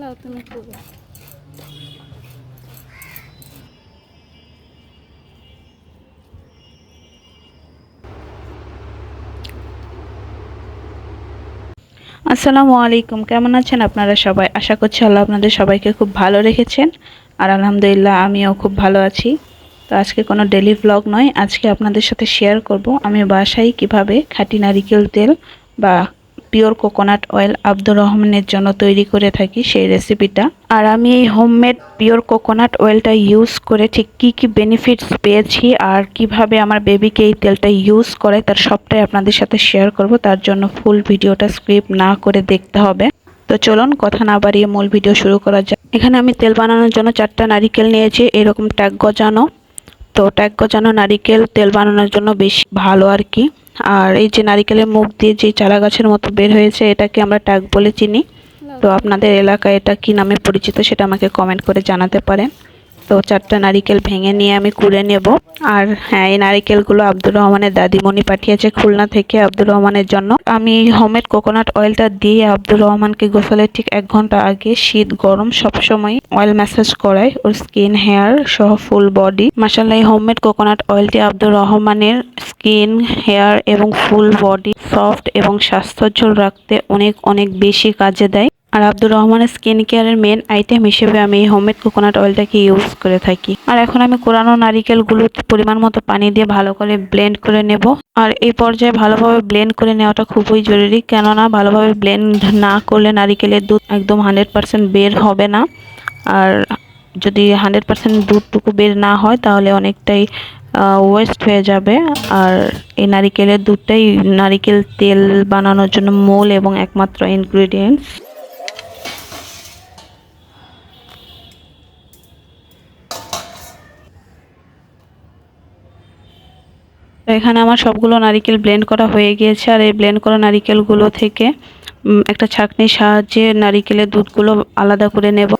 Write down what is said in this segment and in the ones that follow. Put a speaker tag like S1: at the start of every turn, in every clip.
S1: লাও, তুমি আসসালামু আলাইকুম কেমন আছেন আপনারা সবাই? আশা করছি আল্লাহ আপনাদের সবাইকে খুব ভালো রেখেছেন। আর আলহামদুলিল্লাহ, আমিও খুব ভালো আছি। তো আজকে কোনো ডেলি ব্লগ নয়, আজকে আপনাদের সাথে শেয়ার করব। আমি বাসায় কীভাবে খাঁটি নারিকেল তেল বা পিওর কোকোনাট অয়েল আব্দুর রহমানের জন্য তৈরি করে থাকি সেই রেসিপিটা। আর আমি এই হোমমেড পিওর কোকোনাট অয়েলটা ইউজ করে ঠিক কী কী বেনিফিটস পেয়েছি আর কীভাবে আমার বেবিকে এই তেলটা ইউজ করে তার সবটাই আপনাদের সাথে শেয়ার করব, তার জন্য ফুল ভিডিওটা স্ক্রিপ্ট না করে দেখতে হবে। তো চলুন কথা না বাড়িয়ে মূল ভিডিও শুরু করা যাক। এখানে আমি তেল বানানোর জন্য চারটা নারিকেল নিয়েছি, এরকম ট্যাগ গজানো। তো ট্যাগ গজানো নারিকেল তেল বানানোর জন্য বেশি ভালো আর কি। আর এই যে নারিকেলের মুখ দিয়ে যে চারা গাছের মতো বের হয়েছে, এটাকে আমরা ট্যাগ বলে চিনি। তো আপনাদের এলাকায় এটা কি নামে পরিচিত সেটা আমাকে কমেন্ট করে জানাতে পারেন। তো চারটা নারিকেল ভেঙে নিয়ে আমি কুড়ে নেব। আর হ্যাঁ এই নারিকেলগুলো আব্দুর রহমানের দাদিমণি পাঠিয়েছে খুলনা থেকে আব্দুর রহমানের জন্য। আমি হোমমেড কোকোনাট অয়েলটা দিয়ে আব্দুর রহমানকে গোসলের ঠিক এক ঘণ্টা আগে শীত গরম সবসময় অয়েল ম্যাসাজ করাই। ওর স্কিন হেয়ার সহ ফুল বডি। মাসাল্লাহ এই হোমমেড কোকোনাট অয়েলটি আব্দুর রহমানের স্কিন হেয়ার এবং ফুল বডি সফট এবং স্বাস্থ্যোজ্জ্বল রাখতে অনেক অনেক বেশি কাজে দেয়। আর আব্দুর রহমানের স্কিন কেয়ারের মেন আইটেম হিসেবে আমি এই হোমমেড কোকোনাট অয়েলটাকে ইউজ করে থাকি। আর এখন আমি কোরানো নারিকেলগুলো পরিমাণ মতো পানি দিয়ে ভালো করে ব্লেন্ড করে নেব। আর এই পর্যায়ে ভালোভাবে ব্লেন্ড করে নেওয়াটা খুবই জরুরি, কেননা ভালোভাবে ব্লেন্ড না করলে নারিকেলের দুধ একদম হান্ড্রেড পারসেন্ট বের হবে না। আর যদি হান্ড্রেড পারসেন্ট দুধটুকু বের না হয়, তাহলে অনেকটাই ওয়েস্ট হয়ে যাবে। আর এই নারিকেলের দুধটাই নারিকেল তেল বানানোর জন্য মূল এবং একমাত্র ইনগ্রিডিয়েন্টস এখানে আমার সবগুলো নারিকেল ব্লেন্ড করা হয়ে গিয়েছে আর এই ব্লেন্ড করা নারিকেলগুলো থেকে একটা ছাঁকনির সাহায্যে নারিকেলের দুধগুলো আলাদা করে নেব।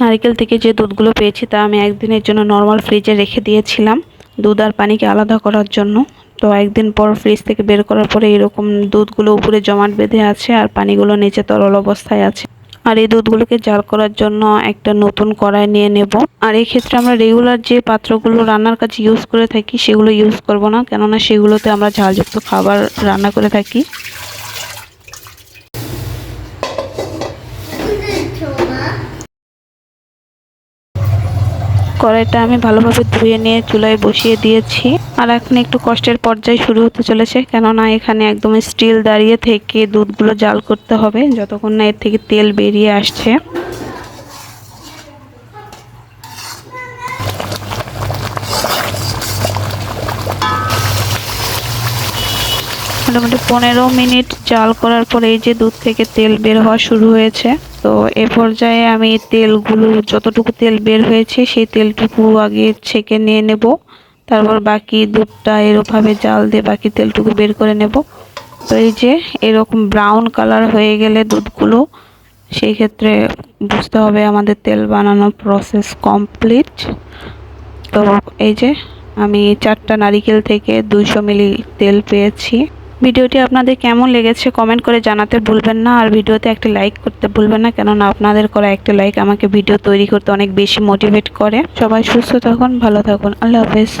S1: নারকেল থেকে যে দুধগুলো পেয়েছি তা আমি একদিনের জন্য নর্মাল ফ্রিজে রেখে দিয়েছিলাম। দুধ আর পানিকে আলাদা করার জন্য। তো একদিন পর ফ্রিজ থেকে বের করার পরে এরকম দুধগুলো উপরে জমাট বেঁধে আছে আর পানিগুলো নিচে তরল অবস্থায় আছে। আর এই দুধগুলোকে জাল করার জন্য একটা নতুন কড়াই নিয়ে নেব। আর এই ক্ষেত্রে আমরা রেগুলার যে পাত্রগুলো রান্নার কাছে ইউজ করে থাকি, সেগুলো ইউজ করব না। কেননা সেগুলোতে আমরা ঝালযুক্ত খাবার রান্না করে থাকি। কড়াইটা আমি ভালোভাবে ধুয়ে নিয়ে চুলায় বসিয়ে দিয়েছি। আর এখন একটু কষ্টের পর্যায়ে শুরু হতে চলেছে, কেননা এখানে একদম স্টিল দাঁড়িয়ে থেকে দুধগুলো জাল করতে হবে, যতক্ষণ না এর থেকে তেল বেরিয়ে আসছে। মোটামুটি পনেরো মিনিট জাল করার পরে এই যে দুধ থেকে তেল বের হওয়া শুরু হয়েছে। তো এ পর্যায়ে আমি তেলগুলো, যতটুকু তেল বের হয়েছে সেই তেলটুকু আগে ছেঁকে নিয়ে নেব। তারপর বাকি দুধটা এরকমভাবে জাল দিয়ে বাকি তেলটুকু বের করে নেব। তো এই যে এরকম ব্রাউন কালার হয়ে গেলে দুধগুলো, সেই ক্ষেত্রে বুঝতে হবে আমাদের তেল বানানোর প্রসেস কমপ্লিট। তো এই যে আমি চারটা নারিকেল থেকে দুইশো মিলি তেল পেয়েছি। ভিডিওটি আপনাদের কেমন লেগেছে কমেন্ট করে জানাতে ভুলবেন না। আর ভিডিওতে একটা লাইক করতে ভুলবেন না, কেননা আপনাদের করা একটা লাইক আমাকে ভিডিও তৈরি করতে অনেক বেশি মোটিভেট করে। সবাই সুস্থ থাকুন, ভালো থাকুন, আল্লাহ হাফেজ।